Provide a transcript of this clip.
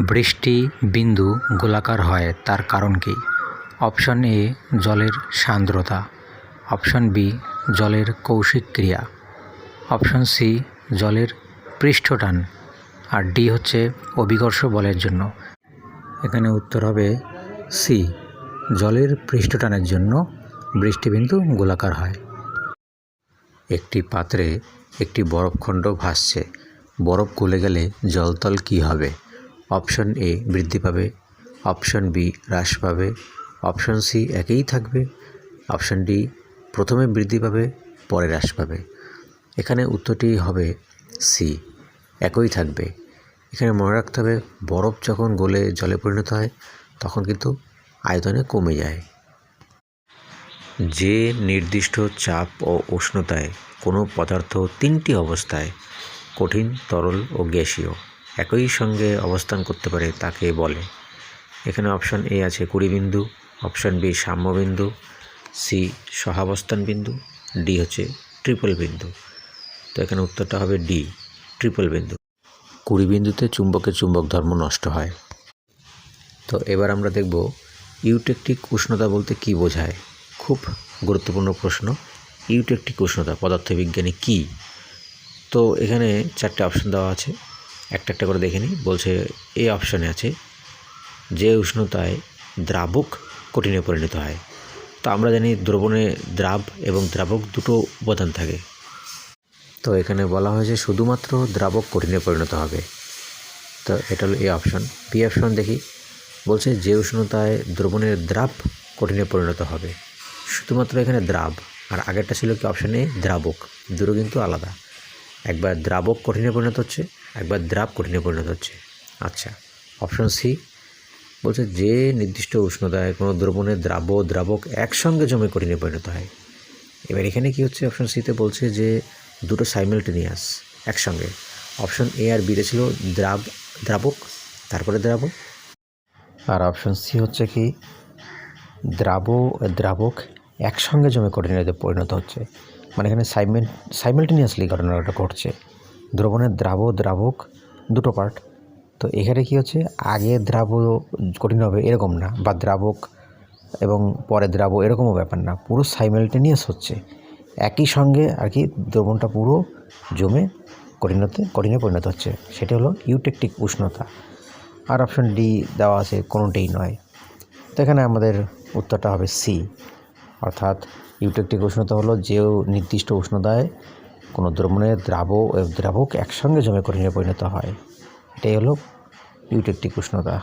বৃষ্টি বিন্দু গোলাকার হয়, তার কারণ কী? অপশন এ, জলের সান্দ্রতা। অপশন বি, জলের কৌশিক ক্রিয়া। অপশন সি, জলের পৃষ্ঠটান। আর ডি হচ্ছে অভিকর্ষ বলের জন্য। এখানে উত্তর হবে সি, জলের পৃষ্ঠটানের জন্য বৃষ্টিবিন্দু গোলাকার হয়। একটি পাত্রে একটি বরফখণ্ড ভাসছে। বরফ গলে গেলে জলতল কী হবে? অপশন এ বৃদ্ধি পাবে, অপশন বি হ্রাস পাবে, অপশন সি একই থাকবে, অপশন ডি প্রথমে বৃদ্ধি পাবে, পরে হ্রাস পাবে। এখানে উত্তরটি হবে সি, একই থাকবে। এখানে মনে রাখতে হবে, বরফ যখন গলে জলে পরিণত হয়, তখন কিন্তু আয়তনে কমে যায়। যে নির্দিষ্ট চাপ ও উষ্ণতায় কোনো পদার্থ তিনটি অবস্থায়, কঠিন, তরল ও গ্যাসীয় একই সঙ্গে অবস্থান করতে পারে তাকে বলে। এখানে অপশান এ আছে কুড়ি বিন্দু, অপশান বি সাম্যবিন্দু সি সহাবস্থান বিন্দু, ডি হচ্ছে ট্রিপল বিন্দু। তো এখানে উত্তরটা হবে ডি, ট্রিপল বিন্দু। কুড়ি বিন্দুতে চুম্বকের চুম্বক ধর্ম নষ্ট হয়। তো এবার আমরা দেখব ইউটেকটিক উষ্ণতা বলতে কি বোঝায়? খুব গুরুত্বপূর্ণ প্রশ্ন। ইউটেকটিক উষ্ণতা পদার্থবিজ্ঞানী কী? তো এখানে চারটে অপশন দেওয়া আছে। একটা একটা করে দেখে নিই। বলছে এই অপশানে আছে, যে উষ্ণতায় দ্রাবক কঠিনে পরিণত হয়। তো আমরা জানি দ্রবণে দ্রাব এবং দ্রাবক দুটো উপাদান থাকে। তো এখানে বলা হয়েছে, শুধুমাত্র দ্রাবক কঠিনে পরিণত হবে। তো এটা হলো এই অপশন বি অপশন দেখি। বলছে, যে উষ্ণতায় দ্রবণের দ্রাব কঠিনে পরিণত হবে। শুধুমাত্র এখানে দ্রাব, আর আগেরটা ছিল কি অপশানে দ্রাবক। দুটো কিন্তু আলাদা। একবার দ্রাবক কঠিনে পরিণত হচ্ছে একবার দ্রাব কঠিনে পরিণত হচ্ছে। আচ্ছা অপশন সি বলছে যে নির্দিষ্ট উষ্ণতায় কোনো দ্রবণের দ্রাব দ্রাবক একসঙ্গে জমে কঠিনে পরিণত হয়। এবার এখানে কি হচ্ছে? অপশন সিতে বলছে যে দুটো সাইমেলটেনিয়াস একসঙ্গে। অপশন এ আর বিতে ছিল দ্রাব, দ্রাবক, তারপরে দ্রাবক আর অপশন সি হচ্ছে কি দ্রাব দ্রাবক একসঙ্গে জমে কঠিনাতে পরিণত হচ্ছে। মানে এখানে সাইমেল সাইমেলটেনিয়াসলি ঘটনাটা ঘটছে। দ্রবণের দ্রাব, দ্রাবক দুটো পার্ট তো এখানে কি হচ্ছে? আগে দ্রাব কঠিন হবে এরকম না, বা দ্রাবক এবং পরে দ্রাব এরকমও ব্যাপার না, পুরো সাইমেলটেনিয়াস হচ্ছে। একই সঙ্গে আর কি দ্রবণটা পুরো জমে কঠিনতে কঠিনে পরিণত হচ্ছে। সেটা হলো ইউটেকটিক উষ্ণতা। আর অপশন ডি দেওয়া আছে কোনোটাই নয়। তো এখানে আমাদের উত্তরটা হবে সি অর্থাৎ ইউটেকটিক উষ্ণতা হলো যে নির্দিষ্ট উষ্ণতায় কোনো দ্রবণের দ্রাব দ্রাবক একসঙ্গে জমে করে নিয়ে পরিণত হয়। এটাই হলো ইউটেকটিক উষ্ণতা।